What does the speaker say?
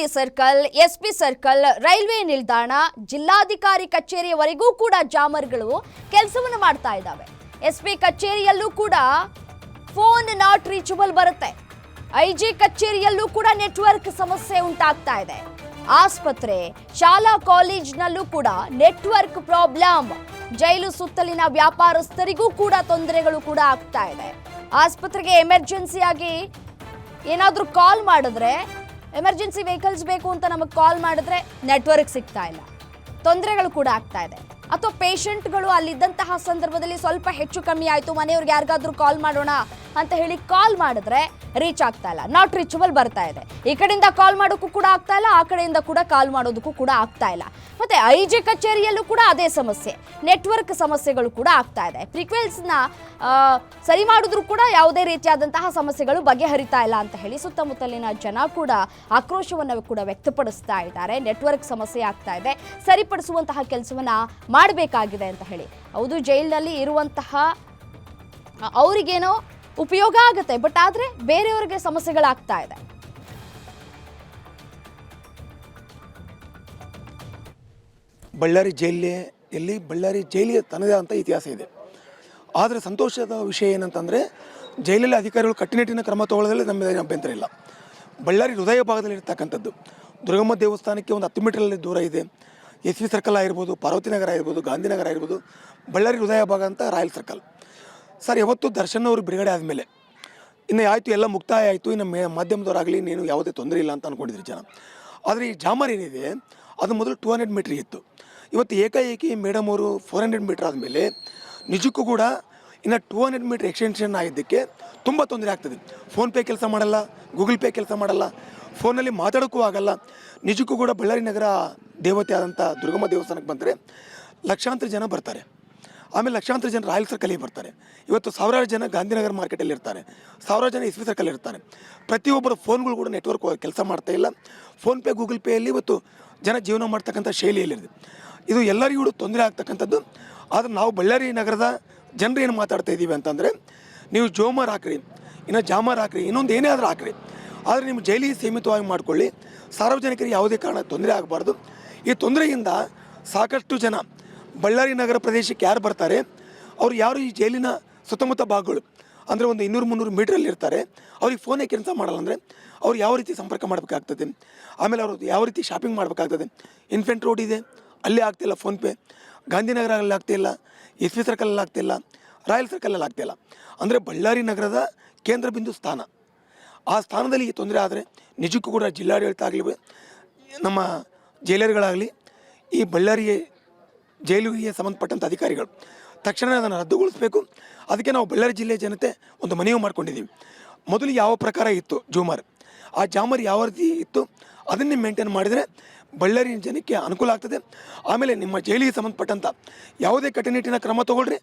Chincholi circle, SP circle, railway ನಿಲ್ದಾಣ, ಜಿಲ್ಲಾಧಿಕಾರಿ ಕಚೇರಿಯವರೆಗೂ ಕೂಡ ಜಾಮರ್ಗಳು ಕೆಲಸವನ್ನು ಮಾಡ್ತಾ ಇದ್ದಾವೆ. ಎಸ್ಪಿ ಕಚೇರಿಯಲ್ಲೂ ಕೂಡ ಫೋನ್ ನಾಟ್ ರೀಚಬಲ್ ಬರುತ್ತೆ. ಐಜಿ ಕಚೇರಿಯಲ್ಲೂ ಕೂಡ ನೆಟ್ವರ್ಕ್ ಸಮಸ್ಯೆ ಉಂಟಾಗ್ತಾ ಇದೆ. ಆಸ್ಪತ್ರೆ, ಶಾಲಾ ಕಾಲೇಜ್ನಲ್ಲೂ ಕೂಡ ನೆಟ್ವರ್ಕ್ ಪ್ರಾಬ್ಲಮ್. ಜೈಲು ಸುತ್ತಲಿನ ವ್ಯಾಪಾರಸ್ಥರಿಗೂ ಕೂಡ ತೊಂದರೆಗಳು ಕೂಡ ಆಗ್ತಾ ಇದೆ. ಆಸ್ಪತ್ರೆಗೆ ಎಮರ್ಜೆನ್ಸಿಯಾಗಿ ಏನಾದರೂ ಕಾಲ್ ಮಾಡಿದ್ರೆ ಎಮರ್ಜೆನ್ಸಿ ವೆಹಿಕಲ್ಸ್ ಬೇಕು ಅಂತ ನಮಗೆ ಕಾಲ್ ಮಾಡಿದ್ರೆ ನೆಟ್ವರ್ಕ್ ಸಿಗ್ತಾ ಇಲ್ಲ. ತೊಂದರೆಗಳು ಕೂಡ ಆಗ್ತಾ ಇದೆ. ಅಥವಾ ಪೇಷಂಟ್ಗಳು ಅಲ್ಲಿದ್ದಂತಹ ಸಂದರ್ಭದಲ್ಲಿ ಸ್ವಲ್ಪ ಹೆಚ್ಚು ಕಮ್ಮಿ ಆಯಿತು, ಮನೆಯವ್ರಿಗೆ ಯಾರಿಗಾದ್ರೂ ಕಾಲ್ ಮಾಡೋಣ ಅಂತ ಹೇಳಿ ಕಾಲ್ ಮಾಡಿದ್ರೆ ರೀಚ್ ಆಗ್ತಾ ಇಲ್ಲ. ನಾಟ್ ರೀಚಬಲ್ ಬರ್ತಾ ಇದೆ. ಈ ಕಡೆಯಿಂದ ಕಾಲ್ ಮಾಡೋಕ್ಕೂ ಕೂಡ ಆಗ್ತಾ ಇಲ್ಲ, ಆ ಕಡೆಯಿಂದ ಕೂಡ ಕಾಲ್ ಮಾಡೋದಕ್ಕೂ ಕೂಡ ಆಗ್ತಾ ಇಲ್ಲ. ಮತ್ತೆ ಐ ಜಿ ಕಚೇರಿಯಲ್ಲೂ ಕೂಡ ಅದೇ ಸಮಸ್ಯೆ. ನೆಟ್ವರ್ಕ್ ಸಮಸ್ಯೆಗಳು ಕೂಡ ಆಗ್ತಾ ಇದೆ. ಫ್ರೀಕ್ವೆನ್ಸ್ನ ಸರಿ ಮಾಡಿದ್ರು ಕೂಡ ಯಾವುದೇ ರೀತಿಯಾದಂತಹ ಸಮಸ್ಯೆಗಳು ಬಗೆಹರಿತಾ ಇಲ್ಲ ಅಂತ ಹೇಳಿ ಸುತ್ತಮುತ್ತಲಿನ ಜನ ಕೂಡ ಆಕ್ರೋಶವನ್ನು ಕೂಡ ವ್ಯಕ್ತಪಡಿಸ್ತಾ ಇದ್ದಾರೆ. ನೆಟ್ವರ್ಕ್ ಸಮಸ್ಯೆ ಆಗ್ತಾ ಇದೆ. ಸರಿಪಡಿಸುವಂತಹ ಕೆಲಸವನ್ನು ಮಾಡಬೇಕಾಗಿದೆ ಅಂತ ಹೇಳಿ. ಹೌದು, ಜೈಲಿನಲ್ಲಿ ಇರುವಂತಹ ಅವರಿಗೇನೋ ಉಪಯೋಗ ಆಗುತ್ತೆ ಬಟ್ ಆದ್ರೆ ಬೇರೆಯವರಿಗೆ ಸಮಸ್ಯೆಗಳಾಗ್ತಾ ಇದೆ. ಬಳ್ಳಾರಿ ಜೈಲೇ ಎಲ್ಲಿ ಬಳ್ಳಾರಿ ಜೈಲಿಯ ತನ್ನದೇ ಅಂತ ಇತಿಹಾಸ ಇದೆ. ಆದರೆ ಸಂತೋಷದ ವಿಷಯ ಏನಂತಂದರೆ, ಜೈಲಲ್ಲಿ ಅಧಿಕಾರಿಗಳು ಕಟ್ಟುನಿಟ್ಟಿನ ಕ್ರಮ ತಗೊಳ್ಳೋದ್ರಲ್ಲಿ ನಮ್ಮ ಅಭ್ಯಂತರ ಇಲ್ಲ. ಬಳ್ಳಾರಿ ಹೃದಯ ಭಾಗದಲ್ಲಿ ಇರ್ತಕ್ಕಂಥದ್ದು, ದುರ್ಗಮ್ಮ ದೇವಸ್ಥಾನಕ್ಕೆ ಒಂದು ಹತ್ತು ಮೀಟರಲ್ಲಿ ದೂರ ಇದೆ. ಎಸ್ ವಿ ಸರ್ಕಲ್ ಆಗಿರ್ಬೋದು, ಪಾರ್ವತಿ ನಗರ ಆಗಿರ್ಬೋದು, ಗಾಂಧಿನಗರ ಆಗಿರ್ಬೋದು, ಬಳ್ಳಾರಿ ಹೃದಯ ಭಾಗ ಅಂತ ರಾಯಲ್ ಸರ್ಕಲ್. ಸರ್, ಯಾವತ್ತು ದರ್ಶನ್ ಅವರು ಬಿಡುಗಡೆ ಆದಮೇಲೆ. ಇನ್ನು ಆಯಿತು, ಎಲ್ಲ ಮುಕ್ತಾಯ ಆಯಿತು. ಇನ್ನು ಮೇ, ಮಾಧ್ಯಮದವರಾಗಲಿ, ನೀನು ಯಾವುದೇ ತೊಂದರೆ ಇಲ್ಲ ಅಂತ ಅಂದ್ಕೊಂಡಿದ್ರು ಜನ. ಆದರೆ ಈ ಜಾಮರ್ ಏನಿದೆ, ಅದು ಮೊದಲು ಟೂ ಹಂಡ್ರೆಡ್ ಮೀಟ್ರ್ ಇತ್ತು. ಇವತ್ತು ಏಕಾಏಕಿ ಮೇಡಮ್ ಅವರು ಫೋರ್ ಹಂಡ್ರೆಡ್ ಮೀಟ್ರ್ ಆದಮೇಲೆ ನಿಜಕ್ಕೂ ಕೂಡ ಇನ್ನು ಟೂ ಹಂಡ್ರೆಡ್ ಮೀಟ್ರ್ ಎಕ್ಸ್ಟೆನ್ಷನ್ ಆಗಿದ್ದಕ್ಕೆ ತುಂಬ ತೊಂದರೆ ಆಗ್ತದೆ. ಫೋನ್ಪೇ ಕೆಲಸ ಮಾಡಲ್ಲ ಗೂಗಲ್ ಪೇ ಕೆಲಸ ಮಾಡಲ್ಲ ಫೋನಲ್ಲಿ ಮಾತಾಡೋಕ್ಕೂ ಆಗಲ್ಲ. ನಿಜಕ್ಕೂ ಕೂಡ ಬಳ್ಳಾರಿ ನಗರ ದೇವತೆ ಆದಂಥ ದುರ್ಗಮ್ಮ ದೇವಸ್ಥಾನಕ್ಕೆ ಬಂದರೆ ಲಕ್ಷಾಂತರ ಜನ ಬರ್ತಾರೆ. ಆಮೇಲೆ ಲಕ್ಷಾಂತರ ಜನ ರಾಯಲ್ ಸರ್ಕಲಿಗೆ ಬರ್ತಾರೆ. ಇವತ್ತು ಸಾವಿರಾರು ಜನ ಗಾಂಧಿನಗರ ಮಾರ್ಕೆಟಲ್ಲಿ ಇರ್ತಾರೆ. ಸಾವಿರಾರು ಜನ ಇಸ್ವಿ ಸರ್ಕಲ್ ಇರ್ತಾರೆ. ಪ್ರತಿಯೊಬ್ಬರ ಫೋನ್ಗಳು ಕೂಡ ನೆಟ್ವರ್ಕ್ ಕೆಲಸ ಮಾಡ್ತಾ ಇಲ್ಲ. ಫೋನ್ಪೇ ಗೂಗಲ್ ಪೇಯಲ್ಲಿ ಇವತ್ತು ಜನ ಜೀವನ ಮಾಡ್ತಕ್ಕಂಥ ಶೈಲಿಯಲ್ಲಿದೆ ಇದು. ಎಲ್ಲರಿಗೂ ಕೂಡ ತೊಂದರೆ ಆಗ್ತಕ್ಕಂಥದ್ದು. ಆದರೆ ನಾವು ಬಳ್ಳಾರಿ ನಗರದ ಜನರು ಏನು ಮಾತಾಡ್ತಾ ಇದ್ದೀವಿ ಅಂತಂದರೆ, ನೀವು ಜೋಮರ್ ಹಾಕ್ರಿ, ಇನ್ನು ಜಾಮರ್ ಹಾಕ್ರಿ, ಇನ್ನೊಂದು ಏನೇ ಆದರೂ ಹಾಕ್ರಿ. ಆದರೆ ನಿಮ್ಮ ಜೈಲಿಗೆ ಸೀಮಿತವಾಗಿ ಮಾಡಿಕೊಳ್ಳಿ. ಸಾರ್ವಜನಿಕರಿಗೆ ಯಾವುದೇ ಕಾರಣ ತೊಂದರೆ ಆಗಬಾರ್ದು. ಈ ತೊಂದರೆಯಿಂದ ಸಾಕಷ್ಟು ಜನ ಬಳ್ಳಾರಿ ನಗರ ಪ್ರದೇಶಕ್ಕೆ ಯಾರು ಬರ್ತಾರೆ? ಅವ್ರು ಯಾರು ಈ ಜೈಲಿನ ಸುತ್ತಮುತ್ತ ಭಾಗಗಳು? ಅಂದರೆ ಒಂದು ಇನ್ನೂರು ಮುನ್ನೂರು ಮೀಟ್ರಲ್ಲಿ ಇರ್ತಾರೆ. ಅವ್ರಿಗೆ ಫೋನೇ ಕೆಲಸ ಮಾಡಲ್ಲ ಅಂದರೆ ಅವ್ರು ಯಾವ ರೀತಿ ಸಂಪರ್ಕ ಮಾಡಬೇಕಾಗ್ತದೆ? ಆಮೇಲೆ ಅವರು ಯಾವ ರೀತಿ ಶಾಪಿಂಗ್ ಮಾಡಬೇಕಾಗ್ತದೆ? ಇನ್ಫೆಂಟ್ ರೋಡ್ ಇದೆ, ಅಲ್ಲೇ ಆಗ್ತಿಲ್ಲ ಫೋನ್ಪೇ ಗಾಂಧಿನಗರಲ್ಲಿ ಆಗ್ತಿಲ್ಲ, ಎಸ್ ಪಿ ಸರ್ಕಲಲ್ಲಿ ಆಗ್ತಿಲ್ಲ, ರಾಯಲ್ ಸರ್ಕಲಲ್ಲಿ ಆಗ್ತಿಲ್ಲ. ಅಂದರೆ ಬಳ್ಳಾರಿ ನಗರದ ಕೇಂದ್ರ ಬಿಂದು ಸ್ಥಾನ. ಆ ಸ್ಥಾನದಲ್ಲಿ ಈ ತೊಂದರೆ ಆದರೆ ನಿಜಕ್ಕೂ ಕೂಡ ಜಿಲ್ಲಾಡಳಿತ ಆಗಲಿ, ನಮ್ಮ ಜೈಲರ್ಗಳಾಗಲಿ ಈ ಬಳ್ಳಾರಿ ಜೈಲಿಗೆ ಸಂಬಂಧಪಟ್ಟಂಥ ಅಧಿಕಾರಿಗಳು. ತಕ್ಷಣ ಅದನ್ನು ರದ್ದುಗೊಳಿಸಬೇಕು. ಅದಕ್ಕೆ ನಾವು ಬಳ್ಳಾರಿ ಜಿಲ್ಲೆಯ ಜನತೆ ಒಂದು ಮನವಿ ಮಾಡ್ಕೊಂಡಿದ್ದೀವಿ ಮೊದಲು ಯಾವ ಪ್ರಕಾರ ಇತ್ತು ಜೂಮರ್ ಆ ಜಾಮರ್ ಯಾವ ರೀತಿ ಇತ್ತು? ಅದನ್ನೇ ಮೇಂಟೈನ್ ಮಾಡಿದರೆ ಬಳ್ಳಾರಿ ಜನಕ್ಕೆ ಅನುಕೂಲ ಆಗ್ತದೆ. ಆಮೇಲೆ ನಿಮ್ಮ ಜೈಲಿಗೆ ಸಂಬಂಧಪಟ್ಟಂಥ ಯಾವುದೇ ಕಟ್ಟುನಿಟ್ಟಿನ ಕ್ರಮ ತಗೊಳ್ರಿ.